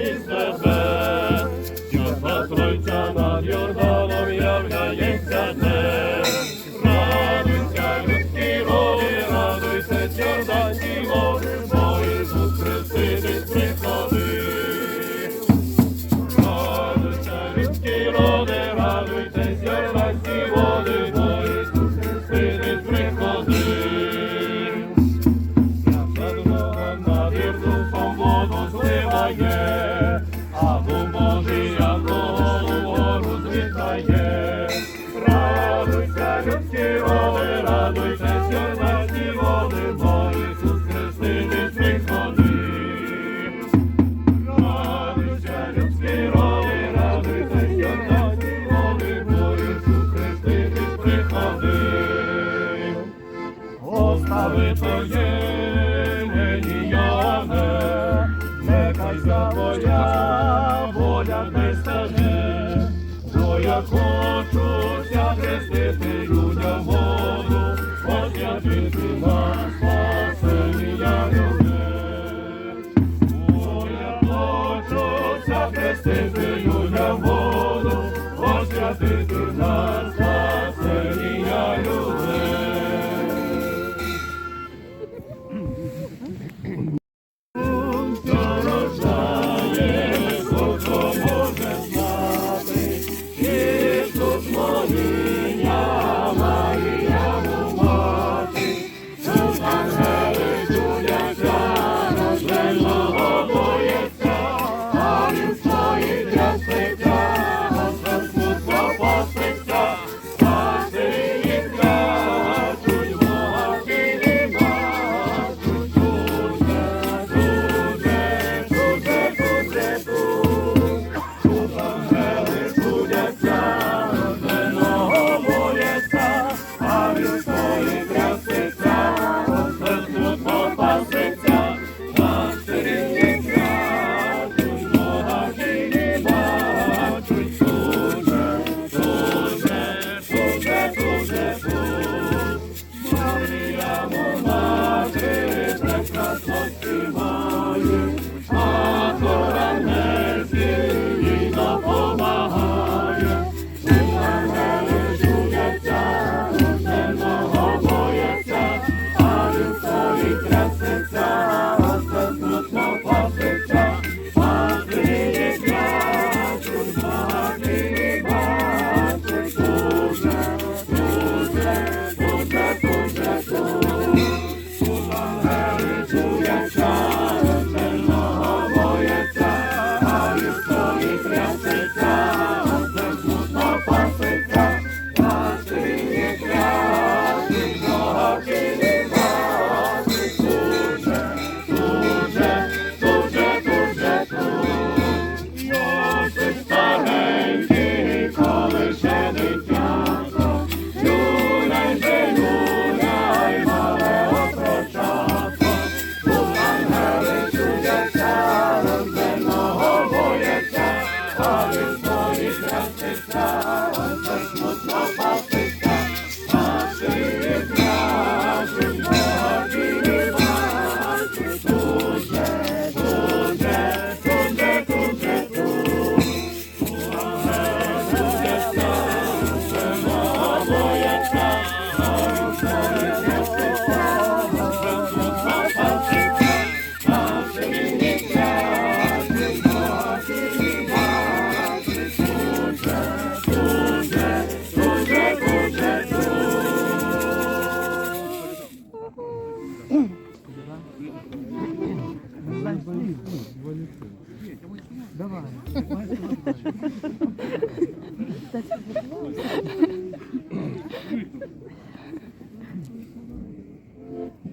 із небес, Тройця над Йорданом являється днем. Радуйся, людські роди, радуйся, Йорданські мови, бо Ісус Христинець приходив. Радуйся, людські роди, води, бо Ісус Христинець приходив. Над Ірдусом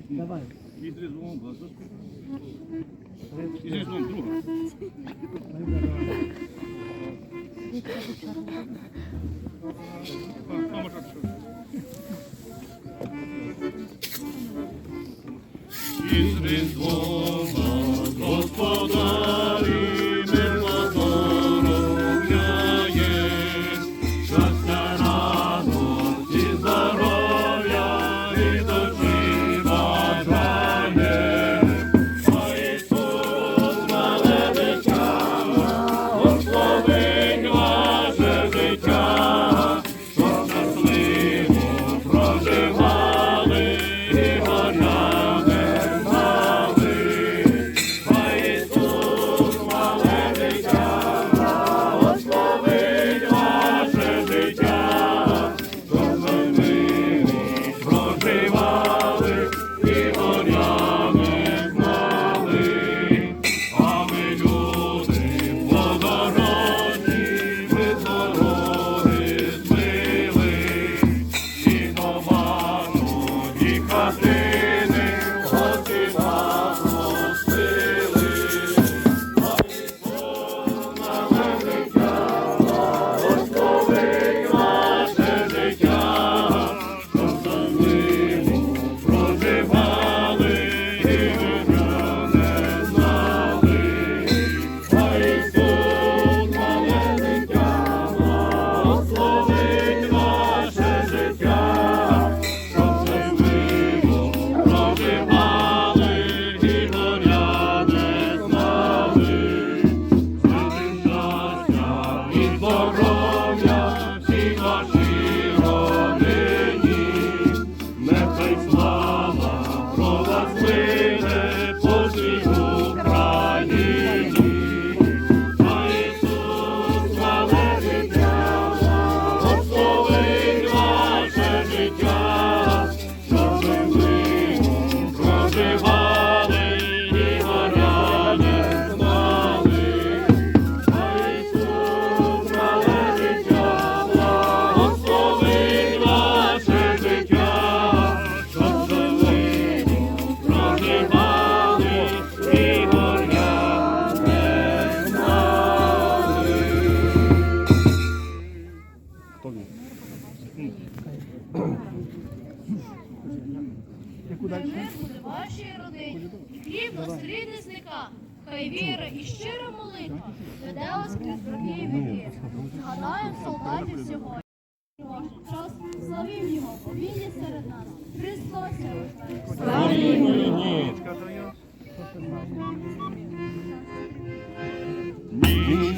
Давай. І з різдвом, друга.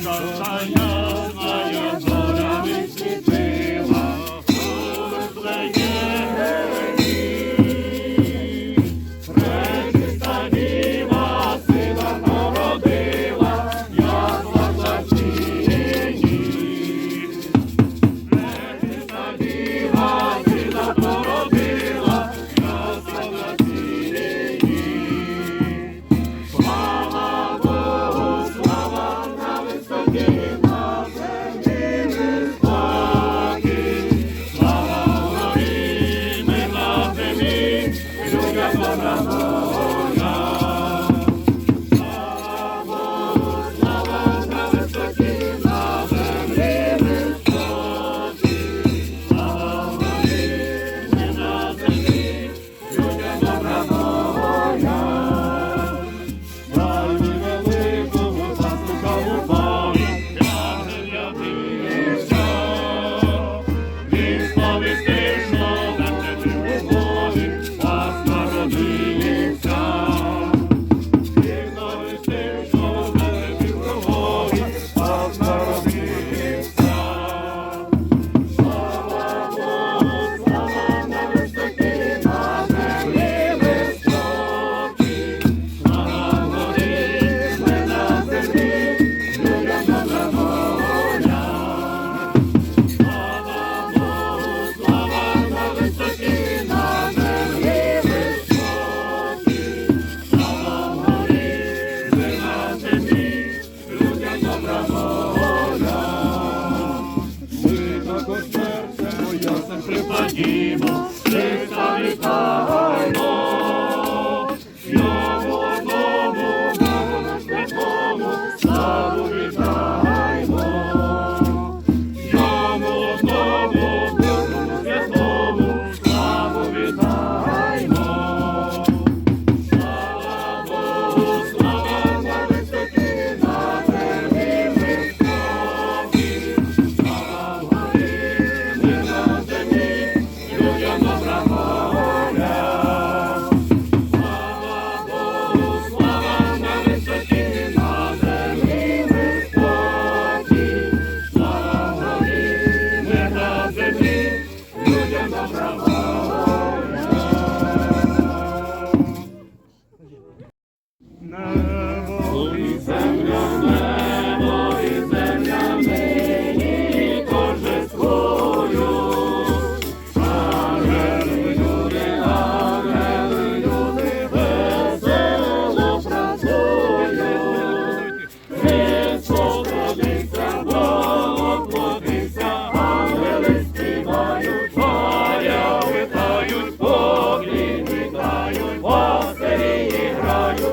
i know Hallelujah, mon amour. Trump.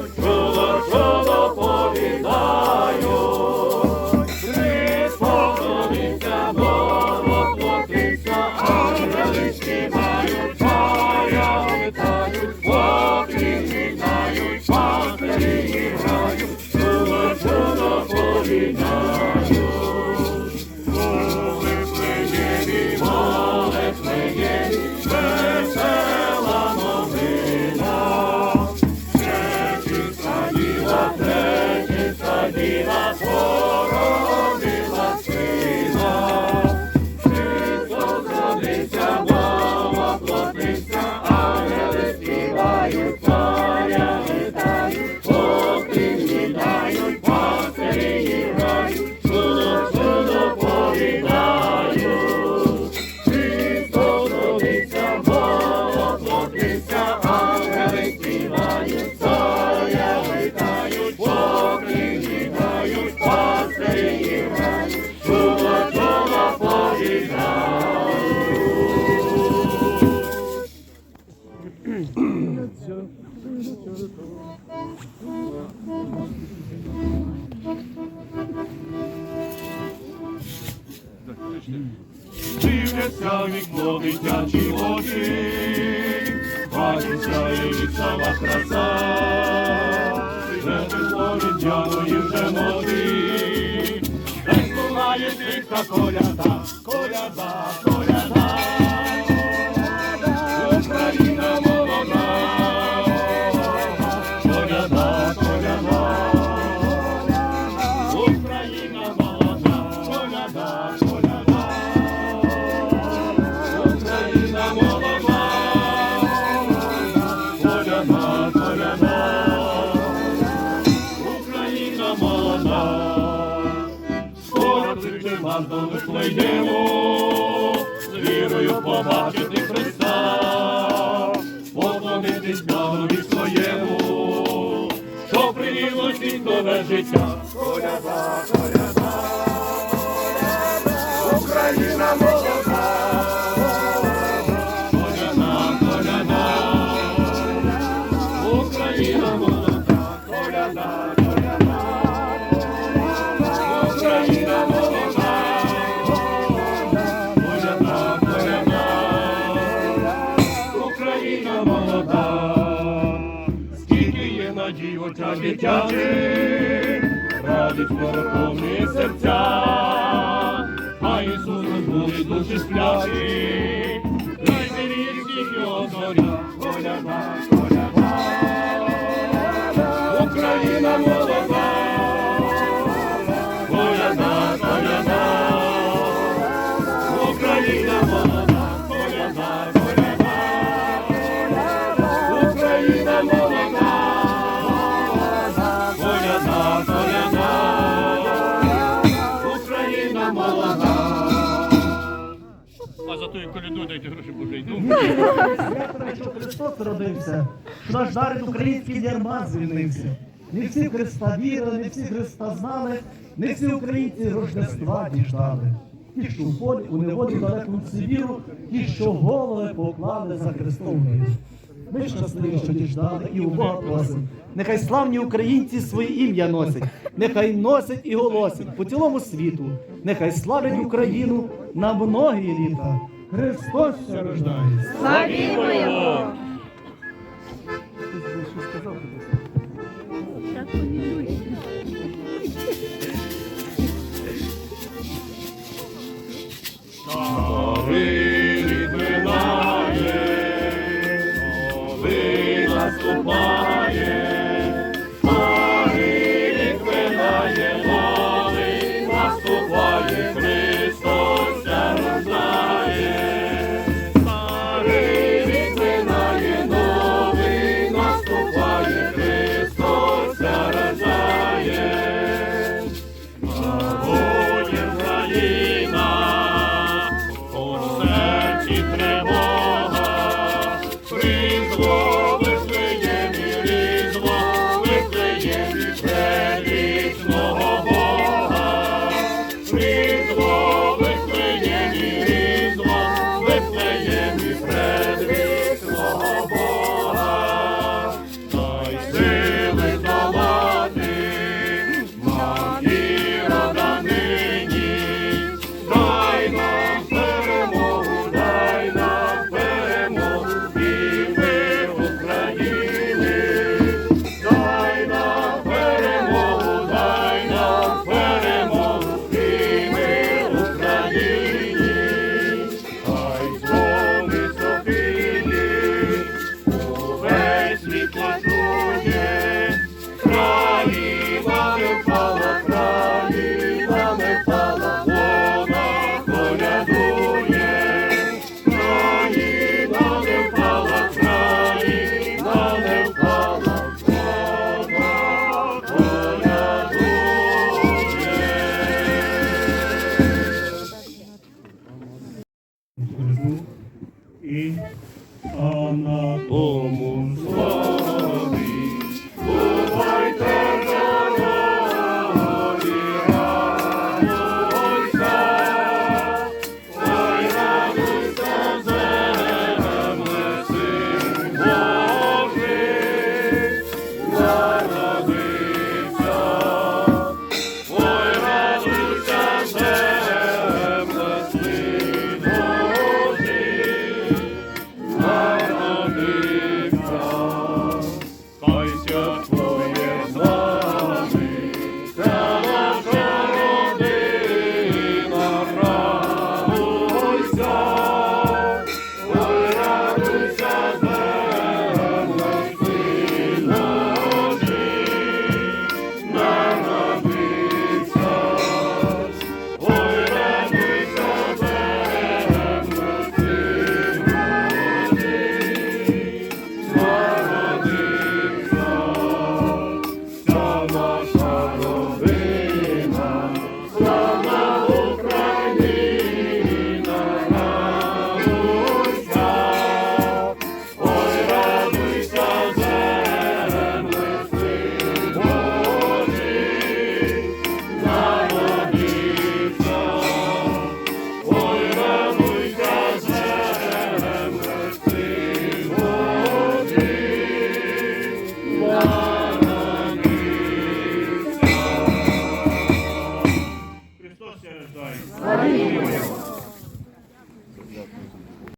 don't Дивляться вікно дитячі очі, бачиться і вісова краса, вже тепло віддяної вже десь лунає тиха та коляда, коляда, ми йдемо, з вірою побачити Христа, поклонитись Богові своєму, що приніло всіх нове життя. Коляда, коляда, надій в очах дитячих, радість пороховні серця, а Ісус розбудить душі сплячі, найсильніших всіх його зоря, коляду дайте гроші Боже йду. Що Христос родився, що наш народ український ярма звільнився. Не всі Христа вірили, не всі Христа знали, не всі українці Рождества діждали. Ті, що в полі, у неволі далеку Сибіру, ті, що голови поклали за Христом. Ми щасливі, що діждали, і у Бога просимо. Нехай славні українці своє ім'я носять, нехай носять і голосять по цілому світу, нехай славлять Україну на многі літа. Христос рождає. Славімо його! Новий рік минає, новий наступає.